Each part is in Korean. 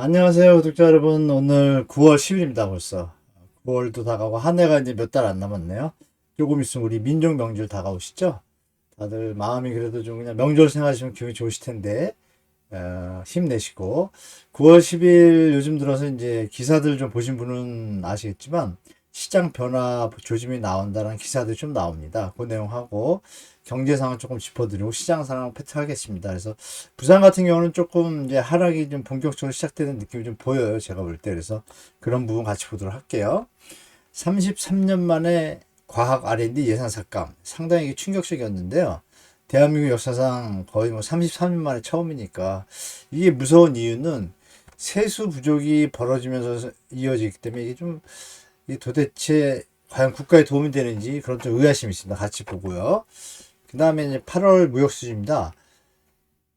안녕하세요, 구독자 여러분. 오늘 9월 10일입니다, 벌써. 9월도 다가고 한 해가 이제 몇 달 안 남았네요. 조금 있으면 우리 민족 명절 다가오시죠? 다들 마음이 그래도 좀 그냥 명절 생각하시면 기분이 좋으실 텐데, 어, 힘내시고. 9월 10일 요즘 들어서 이제 기사들 좀 보신 분은 아시겠지만, 시장 변화 조짐이 나온다는 기사들이 좀 나옵니다. 그 내용하고 경제 상황 조금 짚어드리고 시장 상황 패트 하겠습니다. 그래서 부산 같은 경우는 조금 이제 하락이 좀 본격적으로 시작되는 느낌이 좀 보여요. 제가 볼 때. 그래서 그런 부분 같이 보도록 할게요. 33년 만에 과학 R&D 예산 삭감. 상당히 충격적이었는데요. 대한민국 역사상 거의 뭐 33년 만에 처음이니까 이게 무서운 이유는 세수 부족이 벌어지면서 이어지기 때문에 이게 좀 이게 도대체 과연 국가에 도움이 되는지 그런 좀 의아심이 있습니다. 같이 보고요. 그 다음에 이제 8월 무역 수지입니다.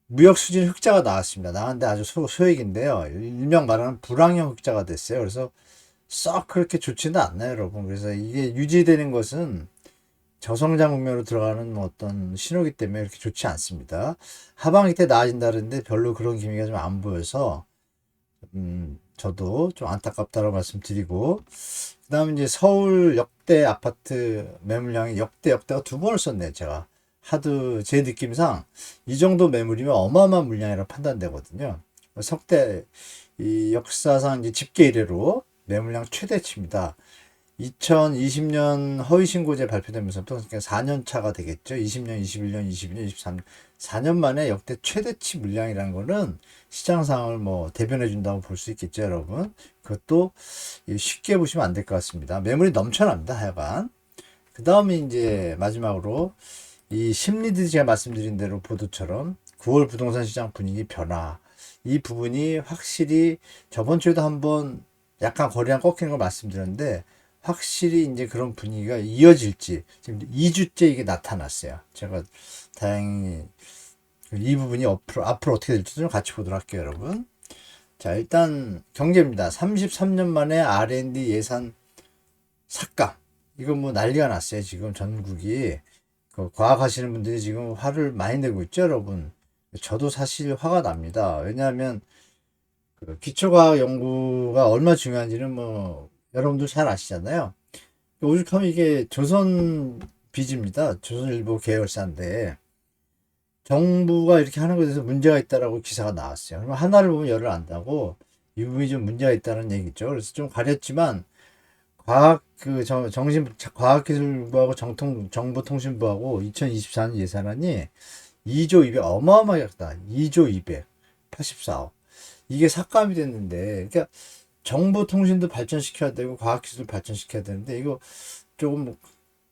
무역 수지 흑자가 나왔습니다. 나왔는데 아주 소, 소액인데요. 일명 말하는 불황형 흑자가 됐어요. 그래서 썩 그렇게 좋지는 않나요, 여러분. 그래서 이게 유지되는 것은 저성장 국면으로 들어가는 뭐 어떤 신호기 때문에 이렇게 좋지 않습니다. 하반기 때 나아진다는데 별로 그런 기미가 좀 안 보여서 음, 저도 좀 안타깝다고 말씀드리고 그 다음에 이제 서울 역대 아파트 매물량이 역대 역대가 두 번을 썼네요, 제가. 하도 제 느낌상 이 정도 매물이면 어마어마한 물량이라고 판단되거든요. 석대 이 역사상 이제 집계 이래로 매물량 최대치입니다. 2020년 허위신고제 발표되면서부터 그러니까 4년 차가 되겠죠. 20년, 21년, 22년, 23년. 4년 만에 역대 최대치 물량이라는 거는 시장 상황을 뭐 대변해 준다고 볼 수 있겠죠, 여러분. 그것도 쉽게 보시면 안 될 것 같습니다. 매물이 넘쳐납니다, 하여간. 그 다음에 이제 마지막으로 이 심리들이 제가 말씀드린 대로 보도처럼 9월 부동산 시장 분위기 변화. 이 부분이 확실히 저번 주에도 한번 약간 거래량 꺾이는 걸 말씀드렸는데 확실히 이제 그런 분위기가 이어질지 지금 2주째 이게 나타났어요. 제가 다행히 이 부분이 앞으로, 앞으로 어떻게 될지 좀 같이 보도록 할게요, 여러분. 자, 일단 경제입니다. 33년 만에 R&D 예산 삭감. 이거 뭐 난리가 났어요. 지금 전국이. 그 과학 하시는 분들이 지금 화를 많이 내고 있죠, 여러분. 저도 사실 화가 납니다. 왜냐하면 그 기초과학 연구가 얼마나 중요한지는 뭐 여러분들 잘 아시잖아요. 오죽하면 이게 조선 비즈입니다. 조선일보 계열사인데 정부가 이렇게 하는 것에 대해서 문제가 있다라고 기사가 나왔어요. 그럼 하나를 보면 열을 안다고 이 부분이 좀 문제가 있다는 얘기죠. 그래서 좀 가렸지만 과학 그 정, 정신 과학기술부하고 정통 정보통신부하고 2024년 예산안이 2조 200 어마어마하게 크다. 2조 284억. 이게 삭감이 됐는데 그러니까 정보통신도 발전시켜야 되고 과학기술 발전시켜야 되는데 이거 조금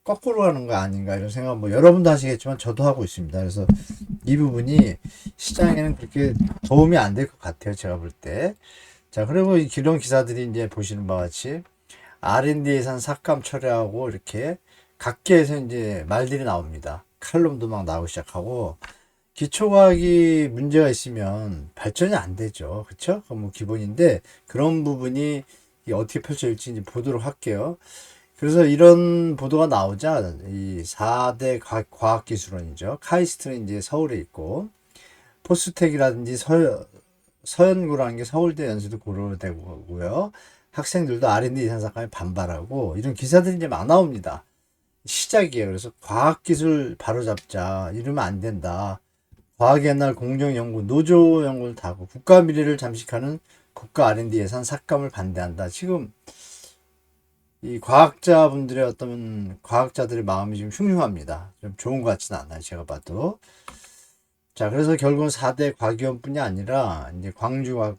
거꾸로 가는 거 아닌가 이런 생각 뭐 여러분도 하시겠지만 저도 하고 있습니다. 그래서 이 부분이 시장에는 그렇게 도움이 안 될 것 같아요. 제가 볼 때. 자, 그리고 이 기존 기사들이 이제 보시는 바와 같이 R&D 예산 삭감 처리하고 이렇게 각계에서 이제 말들이 나옵니다. 칼럼도 막 나오기 시작하고 기초과학이 문제가 있으면 발전이 안 되죠. 그쵸? 그건 뭐 기본인데 그런 부분이 어떻게 펼쳐질지 보도록 할게요. 그래서 이런 보도가 나오자 이 4대 과학 기술원이죠. 카이스트는 이제 서울에 있고 포스텍이라든지 서, 서연구라는 게 서울대 연수도 고려되고요. 학생들도 R&D 삭감에 반발하고 이런 기사들이 이제 막 나옵니다. 시작이에요. 그래서 과학기술 바로잡자. 이러면 안 된다. 과학의 옛날 공정연구, 노조 연구를 다고 국가 미래를 잠식하는 국가 R&D 예산 삭감을 반대한다. 지금 이 과학자분들의 어떤 과학자들의 마음이 좀 흉흉합니다. 좀 좋은 것 같지는 않아요. 제가 봐도. 자, 그래서 결국은 4대 과기원뿐이 아니라 이제 광주과학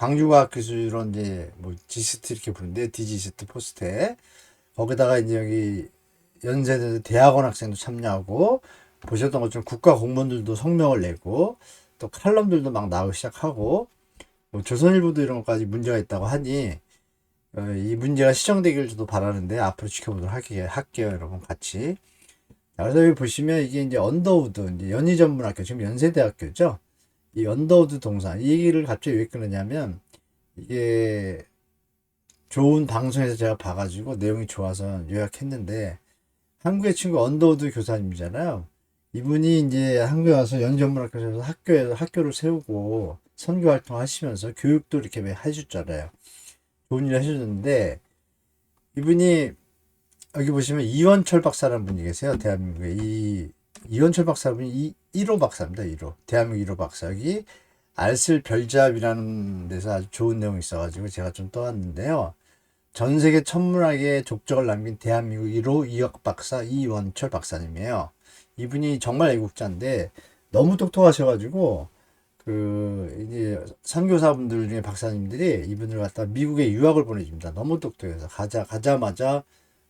광주과학 기술원 이제 뭐 지스트 이렇게 부르는데 디지스트 포스테 거기다가 이제 여기 연세대 대학원 학생도 참여하고 보셨던 것처럼 국가 공무원들도 성명을 내고 또 칼럼들도 막 나오기 시작하고 뭐 조선일보도 이런 것까지 문제가 있다고 하니 어, 이 문제가 시정되기를 저도 바라는데 앞으로 지켜보도록 할게요, 할게요 여러분 같이. 자, 그래서 여기 보시면 이게 이제 언더우드 이제 연희전문학교 지금 연세대학교죠. 이 언더우드 동산 이 얘기를 갑자기 왜 끊느냐면 이게 좋은 방송에서 제가 봐가지고 내용이 좋아서 요약했는데 한국의 친구 언더우드 교사님이잖아요. 이분이 이제 한국에 와서 연전문학교에서 학교에 학교를 세우고 선교 활동 하시면서 교육도 이렇게 해주잖아요. 좋은 일을 해주는데 이분이 여기 보시면 이원철 박사라는 분이 계세요. 대한민국에 이 이원철 박사분이 이 1호 박사입니다. 1호 대한민국 1호 박사 여기 알쓸 별잡이라는 데서 아주 좋은 내용이 있어가지고 제가 좀 떠왔는데요. 전 세계 천문학의 족적을 남긴 대한민국 1호 이학 박사 이원철 박사님이에요. 이분이 정말 애국자인데 너무 똑똑하셔가지고 그 이제 선교사분들 중에 박사님들이 이분을 갖다 미국에 유학을 보내줍니다. 너무 똑똑해서 가자 가자마자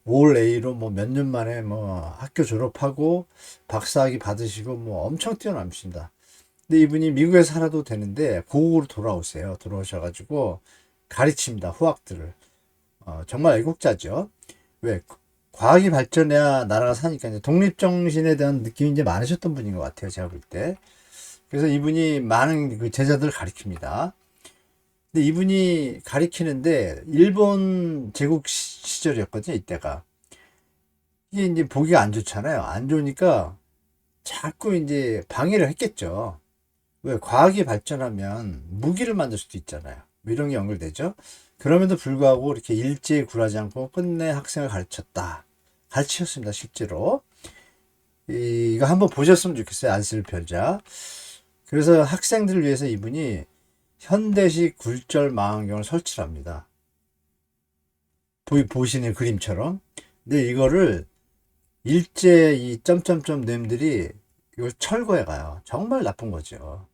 올 A로 뭐 몇 년 만에 뭐 학교 졸업하고 박사학위 받으시고 뭐 엄청 뛰어남십니다. 근데 이분이 미국에 살아도 되는데 고국으로 돌아오세요. 돌아오셔가지고 가르칩니다. 후학들을. 어, 정말 애국자죠. 왜? 과학이 발전해야 나라가 사니까 이제 독립정신에 대한 느낌이 이제 많으셨던 분인 것 같아요. 제가 볼 때. 그래서 이분이 많은 그 제자들을 가리킵니다. 근데 이분이 가리키는데 일본 제국 시절이었거든요. 이때가. 이게 이제 보기가 안 좋잖아요. 안 좋으니까 자꾸 이제 방해를 했겠죠. 왜? 과학이 발전하면 무기를 만들 수도 있잖아요. 뭐 이런 게 연결되죠. 그럼에도 불구하고 이렇게 일제히 굴하지 않고 끝내 학생을 가르쳤다. 가르치셨습니다. 실제로. 이거 한번 보셨으면 좋겠어요. 안쓸 별자. 그래서 학생들을 위해서 이분이 현대식 굴절 망원경을 설치합니다. 보이 보시는 그림처럼. 근데 이거를 일제 이 점점점 놈들이 이걸 철거해 가요. 정말 나쁜 거죠.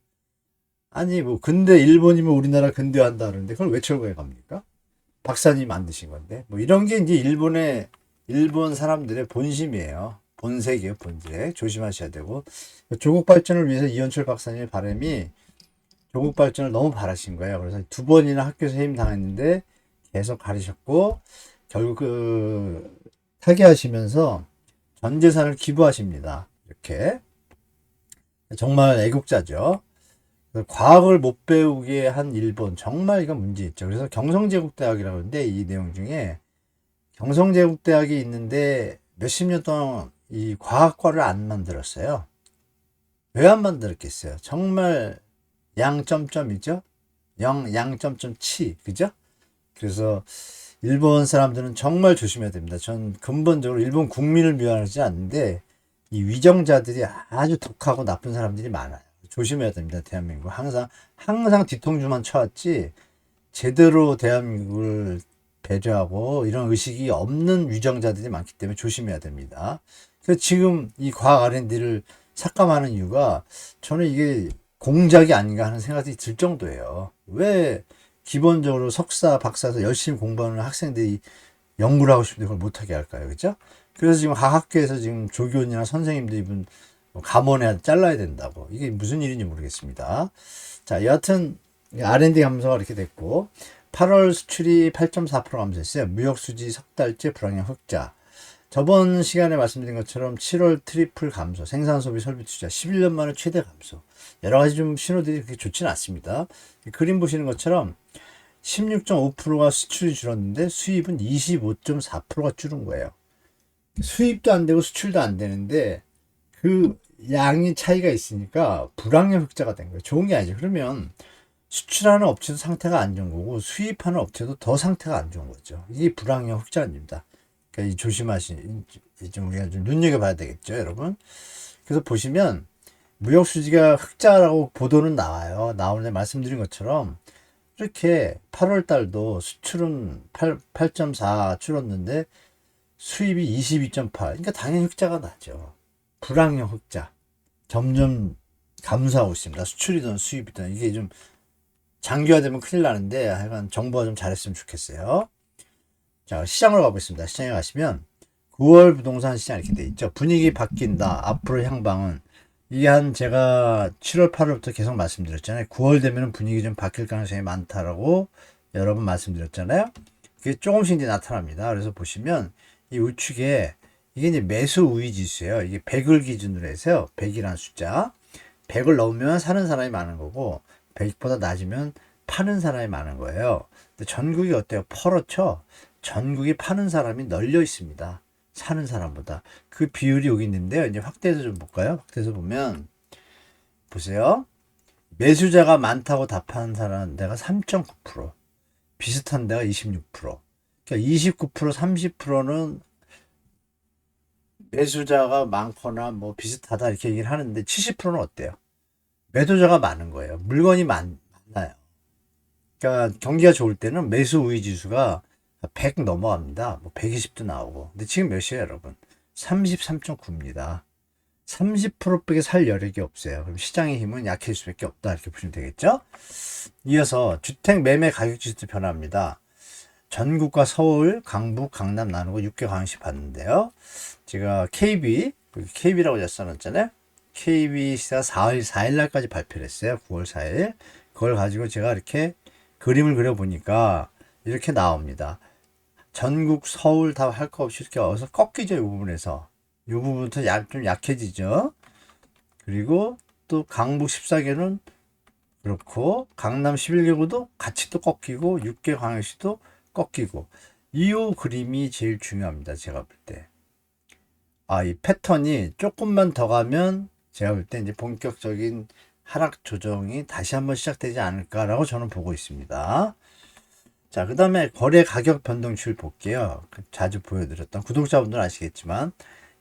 아니 뭐 근대 일본이면 우리나라 근대화한다 그러는데 그걸 왜 철거해 갑니까? 박사님 만드신 건데 뭐 이런 게 이제 일본의 일본 사람들의 본심이에요. 본색이에요, 본색. 조심하셔야 되고 조국 발전을 위해서 이현철 박사님의 바람이 조국 발전을 너무 바라신 거예요. 그래서 두 번이나 학교에서 해임 당했는데 계속 가르셨고 결국 그 타계하시면서 전 재산을 기부하십니다. 이렇게 정말 애국자죠. 과학을 못 배우게 한 일본 정말 이건 문제 있죠. 그래서 경성제국대학이라고 하는데 이 내용 중에 경성제국대학이 있는데 몇십 년 동안 이 과학과를 안 만들었어요. 왜 안 만들었겠어요? 정말 양점점이죠. 영 양점점 치 그죠? 그래서 일본 사람들은 정말 조심해야 됩니다. 전 근본적으로 일본 국민을 미워하지 않는데 이 위정자들이 아주 독하고 나쁜 사람들이 많아요. 조심해야 됩니다. 대한민국 항상 항상 뒤통수만 쳐왔지 제대로 대한민국을 배려하고 이런 의식이 없는 위정자들이 많기 때문에 조심해야 됩니다. 그래서 지금 이 과학 R&D를 삭감하는 이유가 저는 이게 공작이 아닌가 하는 생각이 들 정도예요. 왜 기본적으로 석사, 박사에서 열심히 공부하는 학생들이 연구를 하고 싶은데 그걸 못하게 할까요? 그죠? 그래서 지금 학교에서 지금 조교원이나 선생님들 이분 감원에 잘라야 된다고. 이게 무슨 일인지 모르겠습니다. 자, 여하튼 R&D 감소가 이렇게 됐고 8월 수출이 8.4% 감소했어요. 무역 수지 석 달째 불황형 흑자. 저번 시간에 말씀드린 것처럼 7월 트리플 감소, 생산 소비 설비 투자 11년 만에 최대 감소. 여러 가지 좀 신호들이 그렇게 좋지는 않습니다. 그림 보시는 것처럼 16.5%가 수출이 줄었는데 수입은 25.4%가 줄은 거예요. 수입도 안 되고 수출도 안 되는데 그 양이 차이가 있으니까 불황형 흑자가 된 거예요. 좋은 게 아니죠. 그러면 수출하는 업체도 상태가 안 좋은 거고 수입하는 업체도 더 상태가 안 좋은 거죠. 이게 불황형 흑자입니다. 그러니까 조심하시, 좀 우리가 좀 눈여겨봐야 되겠죠, 여러분. 그래서 보시면 무역 수지가 흑자라고 보도는 나와요. 나오는데 말씀드린 것처럼 이렇게 8월 달도 수출은 8, 8.4 줄었는데 수입이 22.8. 그러니까 당연히 흑자가 나죠. 불황형 흑자. 점점 감소하고 있습니다. 수출이든 수입이든 이게 좀 장기화되면 큰일 나는데 하여간 정부가 좀 잘했으면 좋겠어요. 자, 시장으로 가보겠습니다. 시장에 가시면 9월 부동산 시장 이렇게 돼 있죠. 분위기 바뀐다. 앞으로 향방은 이게 한 제가 7월 8월부터 계속 말씀드렸잖아요. 9월 되면 분위기 좀 바뀔 가능성이 많다라고 여러 번 말씀드렸잖아요. 그게 조금씩 이제 나타납니다. 그래서 보시면 이 우측에 이게 이제 매수 우위 지수예요. 이게 100을 기준으로 해서요. 100이라는 숫자. 100을 넘으면 사는 사람이 많은 거고 100보다 낮으면 파는 사람이 많은 거예요. 근데 전국이 어때요? 퍼렇죠? 전국이 파는 사람이 널려 있습니다. 사는 사람보다 그 비율이 여기 있는데요. 이제 확대해서 좀 볼까요? 확대해서 보면 보세요. 매수자가 많다고 답하는 사람 내가 3.9% 비슷한 데가 26%. 그러니까 29% 30%는 매수자가 많거나 뭐 비슷하다 이렇게 얘기를 하는데 70%는 어때요? 매도자가 많은 거예요. 물건이 많, 많아요. 그러니까 경기가 좋을 때는 매수 우위 지수가 100 넘어갑니다. 뭐 120도 나오고. 근데 지금 몇이에요, 여러분? 33.9입니다. 30%밖에 살 여력이 없어요. 그럼 시장의 힘은 약해질 수밖에 없다. 이렇게 보시면 되겠죠? 이어서 주택 매매 가격 지수도 변합니다. 전국과 서울, 강북, 강남 나누고 6개 광역시 봤는데요. 제가 KB, KB라고 제가 써놨잖아요. KB가 4일, 4일 날까지 발표를 했어요. 9월 4일. 그걸 가지고 제가 이렇게 그림을 그려보니까 이렇게 나옵니다. 전국, 서울 다 할 거 없이 이렇게 어서 꺾이죠. 이 부분에서. 이 부분부터 약, 좀 약해지죠. 그리고 또 강북 14개는 그렇고 강남 11개구도 같이 또 꺾이고 6개 광역시도 꺾이고 이 그림이 제일 중요합니다. 제가 볼 때. 아, 이 패턴이 조금만 더 가면 제가 볼 때 이제 본격적인 하락 조정이 다시 한번 시작되지 않을까라고 저는 보고 있습니다. 자, 그 다음에 거래 가격 변동치를 볼게요. 그 자주 보여드렸던 구독자분들은 아시겠지만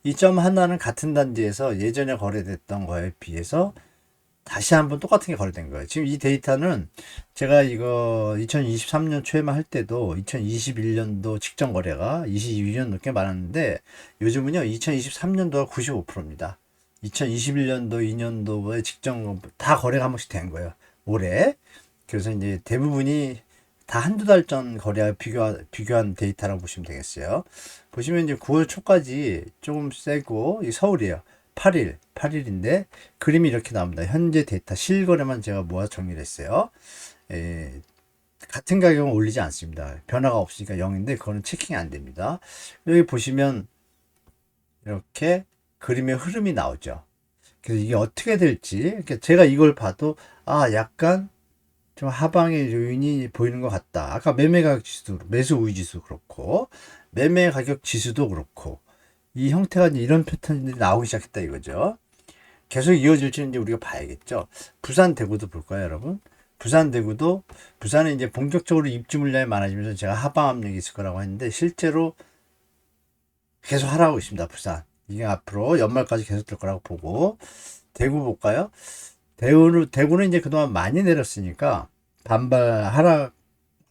이 점 하나는 같은 단지에서 예전에 거래됐던 거에 비해서 다시 한번 똑같은 게 거래된 거예요. 지금 이 데이터는 제가 이거 2023년 초에만 할 때도 2021년도 직전 거래가 22년 넘게 많았는데 요즘은요 2023년도가 95%입니다. 2021년도 2년도에 직전 다 거래가 한 번씩 된 거예요. 올해. 그래서 이제 대부분이 다 한두 달 전 거래와 비교, 비교한 데이터라고 보시면 되겠어요. 보시면 이제 9월 초까지 조금 세고, 이 서울이에요. 8일, 8일인데, 그림이 이렇게 나옵니다. 현재 데이터, 실거래만 제가 모아 정리를 했어요. 에, 같은 가격은 올리지 않습니다. 변화가 없으니까 0인데, 그거는 체킹이 안 됩니다. 여기 보시면, 이렇게 그림의 흐름이 나오죠. 그래서 이게 어떻게 될지, 그러니까 제가 이걸 봐도, 아, 약간 좀 하방의 요인이 보이는 것 같다. 아까 매매 가격 지수, 매수 우위 지수 그렇고, 매매 가격 지수도 그렇고, 이 형태가 이제 이런 패턴들이 나오기 시작했다 이거죠. 계속 이어질지는 이제 우리가 봐야겠죠. 부산 대구도 볼까요, 여러분? 부산 대구도 부산에 이제 본격적으로 입주 물량이 많아지면서 제가 하방 압력이 있을 거라고 했는데 실제로 계속 하라고 있습니다. 부산 이게 앞으로 연말까지 계속 될 거라고 보고 대구 볼까요? 대구는 대구는 이제 그동안 많이 내렸으니까 반발 하락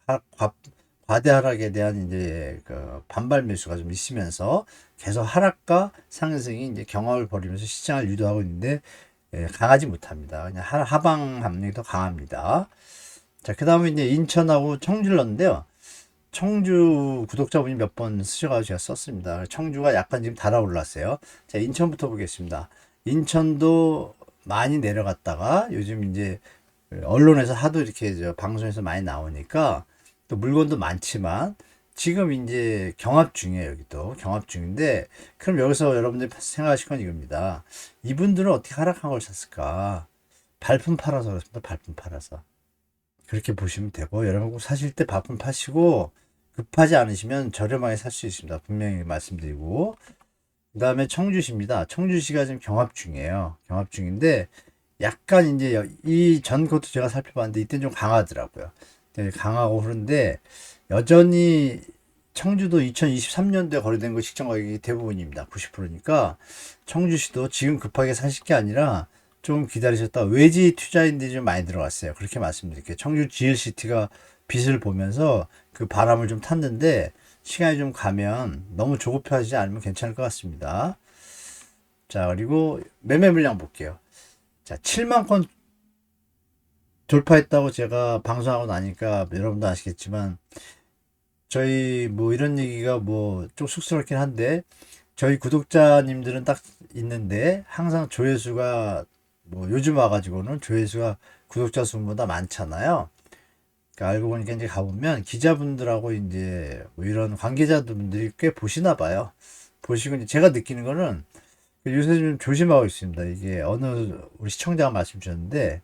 하, 과, 과대 하락에 대한 이제 그 반발 매수가 좀 있으면서 계속 하락과 상승이 이제 경합을 벌이면서 시장을 유도하고 있는데 예, 강하지 못합니다. 그냥 하, 하방 압력이 더 강합니다. 자, 그 다음에 이제 인천하고 청주를 넣는데요. 청주 구독자분이 몇 번 쓰셔가지고 제가 썼습니다. 청주가 약간 지금 달아올랐어요. 자, 인천부터 보겠습니다. 인천도 많이 내려갔다가 요즘 이제 언론에서 하도 이렇게 저 방송에서 많이 나오니까 또 물건도 많지만 지금 이제 경합 중이에요 여기도 경합 중인데 그럼 여기서 여러분들이 생각하실 건 이겁니다. 이분들은 어떻게 하락한 걸 샀을까? 발품 팔아서 그렇습니다. 발품 팔아서. 그렇게 보시면 되고 여러분 사실 때 발품 파시고 급하지 않으시면 저렴하게 살 수 있습니다. 분명히 말씀드리고 그 다음에 청주시입니다. 청주시가 지금 경합 중이에요. 경합 중인데 약간 이제 이 전 것도 제가 살펴봤는데 이때 좀 강하더라고요. 네, 강하고 그런데 여전히 청주도 2023년도에 거래된 거 직전 가격이 대부분입니다. 90%니까 청주시도 지금 급하게 사실 게 아니라 좀 기다리셨다 외지 투자인들이 좀 많이 들어갔어요. 그렇게 말씀드릴게요. 청주 GLCT가 빛을 보면서 그 바람을 좀 탔는데 시간이 좀 가면 너무 조급하지 않으면 괜찮을 것 같습니다. 자, 그리고 매매 물량 볼게요. 자, 7만 건 돌파했다고 제가 방송하고 나니까 여러분도 아시겠지만 저희 뭐 이런 얘기가 뭐 좀 쑥스럽긴 한데 저희 구독자님들은 딱 있는데 항상 조회수가 뭐 요즘 와가지고는 조회수가 구독자 수보다 많잖아요. 그러니까 알고 보니까 이제 가보면 기자분들하고 이제 뭐 이런 관계자분들이 꽤 보시나 봐요. 보시고 이제 제가 느끼는 거는 요새 좀 조심하고 있습니다. 이게 어느 우리 시청자가 말씀 주셨는데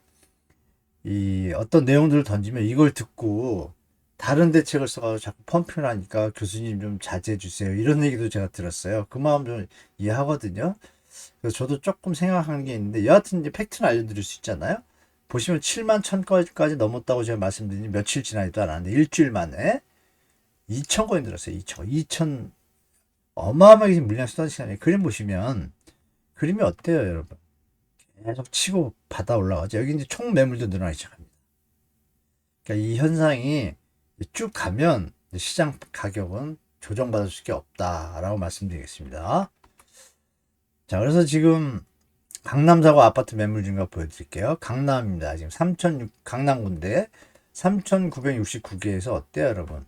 이 어떤 내용들을 던지면 이걸 듣고 다른 대책을 써가지고 자꾸 펌핑을 하니까 교수님 좀 자제해 주세요. 이런 얘기도 제가 들었어요. 그 마음 좀 이해하거든요. 그래서 저도 조금 생각하는 게 있는데 여하튼 이제 팩트는 알려드릴 수 있잖아요. 보시면 7만 1000건까지 넘었다고 제가 말씀드린 지 며칠 지나지도 않았는데 일주일 만에 2,000건이 늘었어요. 2,000. 2,000 어마어마하게 물량 시간에 그림 보시면 그림이 어때요, 여러분? 계속 치고 받아 올라가죠. 여기 이제 총 매물도 늘어나기 시작합니다. 그러니까 이 현상이 쭉 가면 시장 가격은 조정받을 수밖에 없다라고 말씀드리겠습니다. 자, 그래서 지금 강남 사고 아파트 매물 증가 보여드릴게요. 강남입니다. 지금 3,006 강남군데 3,969개에서 어때요, 여러분?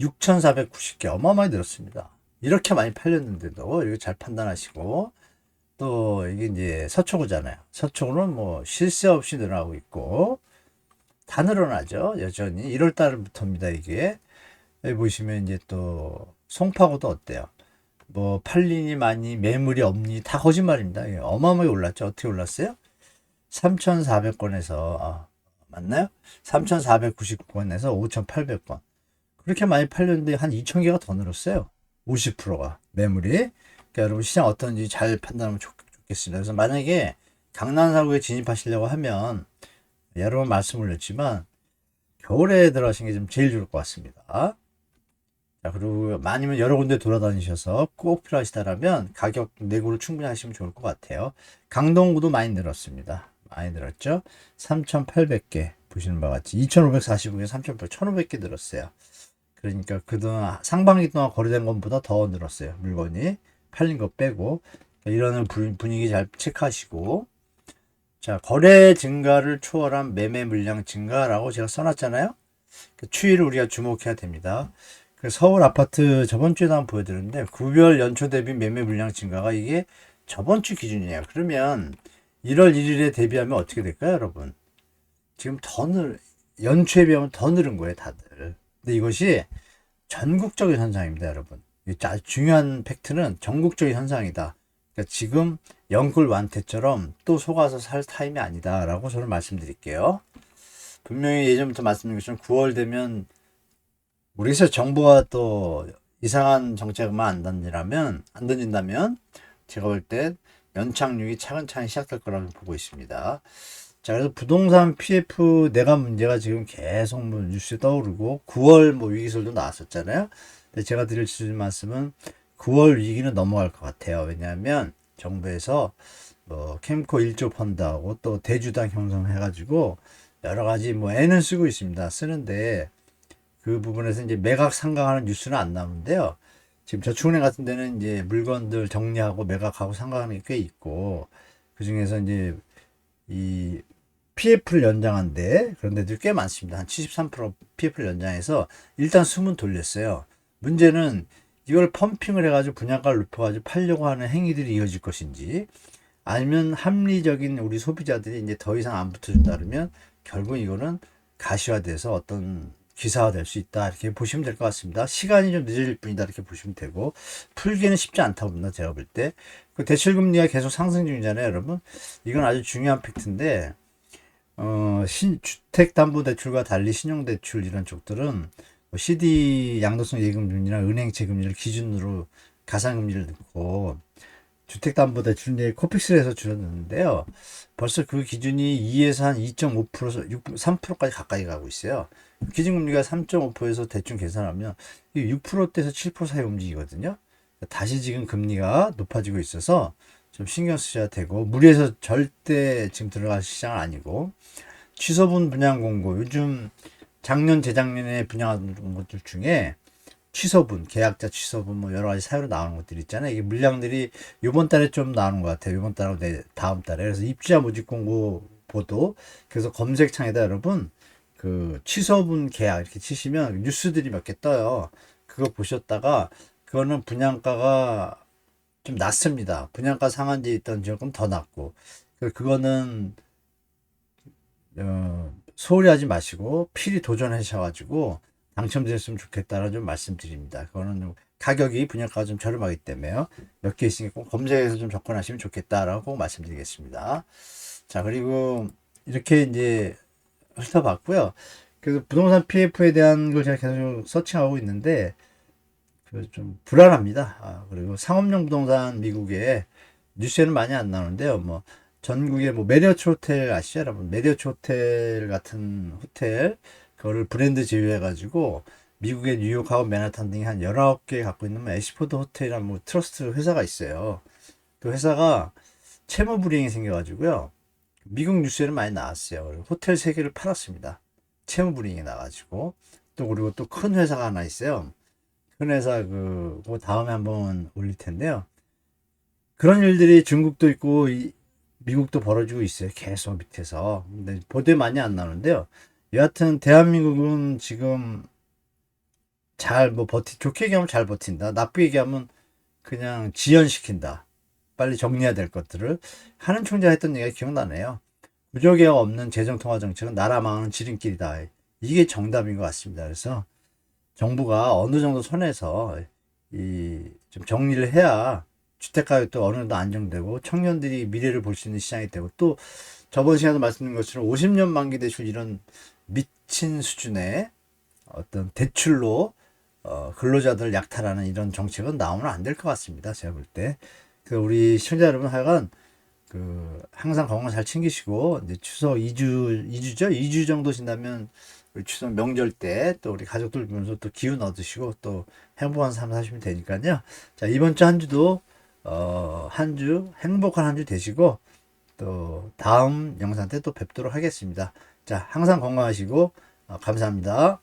6,490개 어마어마하게 늘었습니다. 이렇게 많이 팔렸는데도 이거 잘 판단하시고 또 이게 이제 서초구잖아요. 서초구는 뭐 실세 없이 늘어나고 있고 다 늘어나죠. 여전히 1월 달부터입니다. 이게 여기 보시면 이제 또 송파구도 어때요? 뭐 팔리니 많이 매물이 없니 다 거짓말입니다. 예, 어마어마하게 올랐죠. 어떻게 올랐어요? 3,400건에서 아, 맞나요? 3,499건에서 5,800건. 그렇게 많이 팔렸는데 한 2,000개가 더 늘었어요. 50%가 매물이. 그러니까 여러분 시장 어떤지 잘 판단하면 좋, 좋겠습니다. 그래서 만약에 강남 사구에 진입하시려고 하면 여러 번 말씀을 드렸지만 겨울에 들어가시는 게좀 제일 좋을 것 같습니다. 자, 그리고 아니면 여러 군데 돌아다니셔서 꼭 필요하시다라면 가격 내고를 충분히 하시면 좋을 것 같아요. 강동구도 많이 늘었습니다. 많이 늘었죠? 3,800개 보시는 바와 같이 2,545개, 3,800, 1,500개 늘었어요. 그러니까 그동안 상반기 동안 거래된 것보다 더 늘었어요. 물건이 팔린 거 빼고 이런 분위기 잘 체크하시고 자 거래 증가를 초월한 매매 물량 증가라고 제가 써놨잖아요. 그 추이를 우리가 주목해야 됩니다. 그 서울 아파트 저번 주에도 한번 보여드렸는데 구별 연초 대비 매매 물량 증가가 이게 저번 주 기준이에요. 그러면 1월 1일에 대비하면 어떻게 될까요, 여러분? 지금 더 늘, 연초에 비하면 더 늘은 거예요, 다들. 근데 이것이 전국적인 현상입니다, 여러분. 아주 중요한 팩트는 전국적인 현상이다. 그러니까 지금 영끌 완태처럼 또 속아서 살 타임이 아니다라고 저는 말씀드릴게요. 분명히 예전부터 말씀드린 것처럼 9월 되면 우리에서 정부가 또 이상한 정책만 안 던지라면 안 던진다면 제가 볼 때 연착륙이 차근차근 시작될 거라고 보고 있습니다. 자, 그래서 부동산 PF 내가 문제가 지금 계속 뭐 뉴스에 떠오르고 9월 뭐 위기설도 나왔었잖아요. 근데 제가 드릴 말씀은 9월 위기는 넘어갈 것 같아요. 왜냐하면 정부에서 뭐 캠코 1조 펀드하고 또 대주당 형성해가지고 여러 가지 뭐 애는 쓰고 있습니다. 쓰는데 그 부분에서 이제 매각 상각하는 뉴스는 안 나오는데요. 지금 저축은행 같은 데는 이제 물건들 정리하고 매각하고 상각하는 게 꽤 있고 그 중에서 이제 이 PF를 연장한데 그런 데들이 꽤 많습니다. 한 73% PF를 연장해서 일단 숨은 돌렸어요. 문제는 이걸 펌핑을 해가지고 분양가를 높여가지고 팔려고 하는 행위들이 이어질 것인지 아니면 합리적인 우리 소비자들이 이제 더 이상 안 붙어준다 그러면 결국 이거는 가시화돼서 어떤 기사화 될 수 있다 이렇게 보시면 될 것 같습니다. 시간이 좀 늦을 뿐이다 이렇게 보시면 되고 풀기는 쉽지 않다고 봅니다. 제가 볼 때. 그 대출 금리가 계속 상승 중이잖아요, 여러분. 이건 아주 중요한 팩트인데 어, 신, 주택담보대출과 달리 신용대출 이런 쪽들은 뭐 CD 양도성 예금금리나 은행채 금리를 기준으로 가상금리를 넣고 주택담보대출 이제 코픽스를 해서 줄였는데요. 벌써 그 기준이 2에서 한 2.5%에서 3%까지 가까이 가고 있어요. 기준금리가 3.5%에서 대충 계산하면 6%대에서 7% 사이 움직이거든요. 다시 지금 금리가 높아지고 있어서 좀 신경 쓰셔야 되고 무리해서 절대 지금 들어갈 시장은 아니고 취소분 분양 공고 요즘 작년 재작년에 분양한 것들 중에 취소분 계약자 취소분 뭐 여러 가지 사유로 나오는 것들 있잖아요. 이게 물량들이 요번 달에 좀 나오는 것 같아요. 요번 달하고 내 다음 달에. 그래서 입주자 모집 공고 보도 그래서 검색창에다 여러분 그 취소분 계약 이렇게 치시면 뉴스들이 몇 개 떠요 그거 보셨다가 그거는 분양가가 좀 낮습니다. 분양가 상한제 있던 지역은 더 낮고 그- 그거는 어, 소홀히 하지 마시고 필히 도전하셔가지고 당첨되셨으면 좋겠다는 좀 말씀드립니다. 그거는 좀 가격이 분양가가 좀 저렴하기 때문에요. 몇 개 있으니까 꼭 검색해서 좀 접근하시면 좋겠다라고 말씀드리겠습니다. 자 그리고 이렇게 이제 훑어봤고요. 그래서 부동산 PF에 대한 걸 제가 계속 서칭하고 있는데 그좀 불안합니다. 아, 그리고 상업용 부동산 미국에 뉴스에는 많이 안 나오는데요. 뭐 전국에 뭐 메리어트 호텔 아시죠, 여러분? 메리어트 호텔 같은 호텔 그거를 브랜드 제휴해 가지고 미국의 뉴욕하고 맨하탄 등이 한 19개 갖고 있는 뭐 애시포드 호텔이라는 뭐 트러스트 회사가 있어요. 그 회사가 채무 불이행이 생겨 가지고요. 미국 뉴스에는 많이 나왔어요. 호텔 세 개를 팔았습니다. 채무 불이행이 나가지고 또 그리고 또 큰 회사가 하나 있어요. 큰 회사 그, 그 다음에 한번 올릴 텐데요. 그런 일들이 중국도 있고 이- 미국도 벌어지고 있어요. 계속 밑에서. 근데 보도에 많이 안 나오는데요. 여하튼 대한민국은 지금 잘 뭐 버티 좋게 얘기하면 잘 버틴다. 나쁘게 얘기하면 그냥 지연시킨다. 빨리 정리해야 될 것들을 하는 총재가 했던 얘기가 기억나네요. 구조개혁 없는 재정통화 정책은 나라 망하는 지름길이다. 이게 정답인 것 같습니다. 그래서 정부가 어느 정도 선에서 이 좀 정리를 해야 주택 가격도 어느 정도 안정되고 청년들이 미래를 볼 수 있는 시장이 되고 또 저번 시간에 말씀드린 것처럼 50년 만기 대출 이런 미친 수준의 어떤 대출로 어, 근로자들 약탈하는 이런 정책은 나오면 안 될 것 같습니다. 제가 볼 때. 그 우리 시청자 여러분 하여간 그 항상 건강 잘 챙기시고 이제 추석 2주 2주죠? 2주 정도 지나면 우리 추석 명절 때 또 우리 가족들 보면서 또 기운 얻으시고 또 행복한 삶 사시면 되니까요. 자, 이번 주 한 주도 어, 한 주 행복한 한 주 되시고 또 다음 영상 때 또 뵙도록 하겠습니다. 자, 항상 건강하시고 어, 감사합니다.